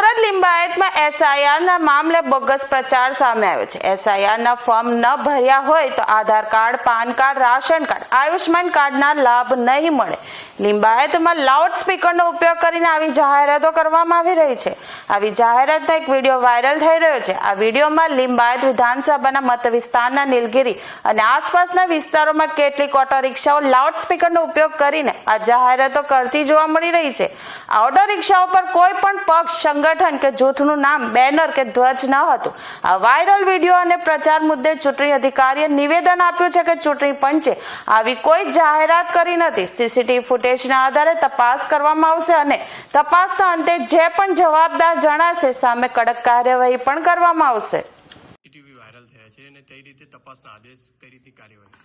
લિંબાયતમાં એસઆઈઆરના મામલે બોગસ પ્રચાર સામે આવ્યો છે. એસઆઈઆરના ફોર્મ ન ભર્યા હોય તો Aadhaar card, PAN card, ration card Ayushman કાર્ડના લાભ નહીં મળે. લિંબાયતમાં લાઉડ સ્પીકરનો ઉપયોગ કરીને આવી જાહેરાતો કરવામાં આવી રહી છે. આવી જાહેરાતનો એક વીડિયો વાયરલ થઈ રહ્યો છે. આ વિડીયોમાં લિંબાયત વિધાનસભાના મત વિસ્તારના નીલગિરી અને આસપાસના વિસ્તારોમાં કેટલીક ઓટો રિક્ષાઓ લાઉડ સ્પીકરનો ઉપયોગ કરીને આ જાહેરાતો કરતી જોવા મળી રહી છે. આ ઓટો રિક્ષાઓ પર કોઈ પણ પક્ષ સંગઠન કે જૂથનું નામ બેનર કે ધ્વજ ન હતું. આ વાયરલ વીડિયો અને પ્રચાર મુદ્દે ચૂંટણી અધિકારીએ નિવેદન આપ્યું છે કે ચૂંટણી પંચે આવી કોઈ જાહેરાત કરી નથી. સીસીટીવી ફૂટેજના આધારે તપાસ કરવામાં આવશે અને તપાસના અંતે જે પણ જવાબદાર જણાશે સામે કડક કાર્યવાહી પણ કરવામાં આવશે. સીસીટીવી વાયરલ થયા છે અને કઈ રીતે તપાસના આદેશ કઈ રીતની કાર્યવાહી?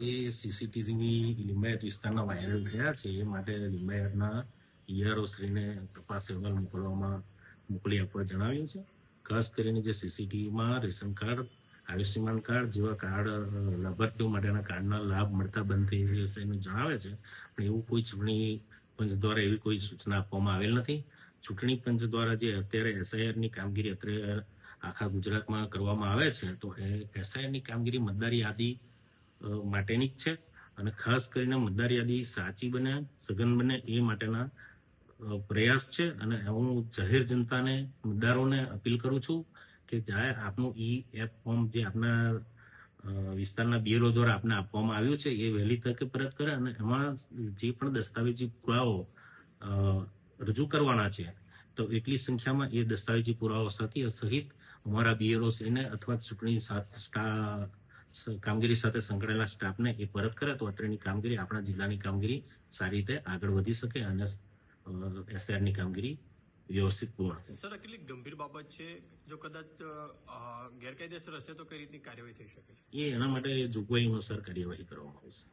જે સીસીટીવીની લિંબાયત વિસ્તારના વાયરલ થયા છે એ માટે લિંબાયતના ઈઆરઓ શ્રીને તપાસ અહેવાલ મોકલવામાં મોકલી આપવા જણાવ્યું છે. ખાસ કરીને જે સીસીટીવીમાં રેશન કાર્ડ, આયુષ્યમાન કાર્ડ જેવા કાર્ડ લાભાર્થીઓ માટેના કાર્ડના લાભ મળતા બંધ થઈ જશે એનું જણાવે છે. પણ એવું કોઈ ચૂંટણી પંચ દ્વારા એવી કોઈ સૂચના આપવામાં આવેલ નથી. ચૂંટણી પંચ દ્વારા જે અત્યારે એસઆઈઆરની કામગીરી અત્યારે આખા ગુજરાતમાં કરવામાં આવે છે, તો એ એસઆઈઆરની કામગીરી મતદાર યાદી માટેની જ છે. અને ખાસ કરીને મતદાર યાદી સાચી બને, સઘન બને એ માટેના પ્રયાસ છે અને હું જાહેર જનતાને, મતદારોને અપીલ કરું છું કે જ્યારે આપનું ઈ એપ ફોર્મ જે આપના વિસ્તારના બીએલઓ દ્વારા આપને આપવામાં આવ્યું છે, એ વહેલી તકે પરત કરે અને એમાં જે પણ દસ્તાવેજી પુરાવો રજૂ કરવાના છે, તો એટલી સંખ્યામાં એ દસ્તાવેજી પુરાવા સાથે સહિત અમારા બીએલઓ એને અથવા ચૂંટણી કામગીરી સાથે સંકળાયેલા સ્ટાફને એ પરત કરે તો અત્રેની કામગીરી આપણા જિલ્લાની કામગીરી સારી રીતે આગળ વધી શકે અને એસઆરની કામગીરી વ્યવસ્થિત પૂર્ણ થાય સર આ કેટલી ગંભીર બાબત છે જો કદાચ ગેરકાયદેસર હશે તો કઈ રીતની કાર્યવાહી થઈ શકે છે એ એના માટે જોગવાઈમાં સર કાર્યવાહી કરવામાં આવશે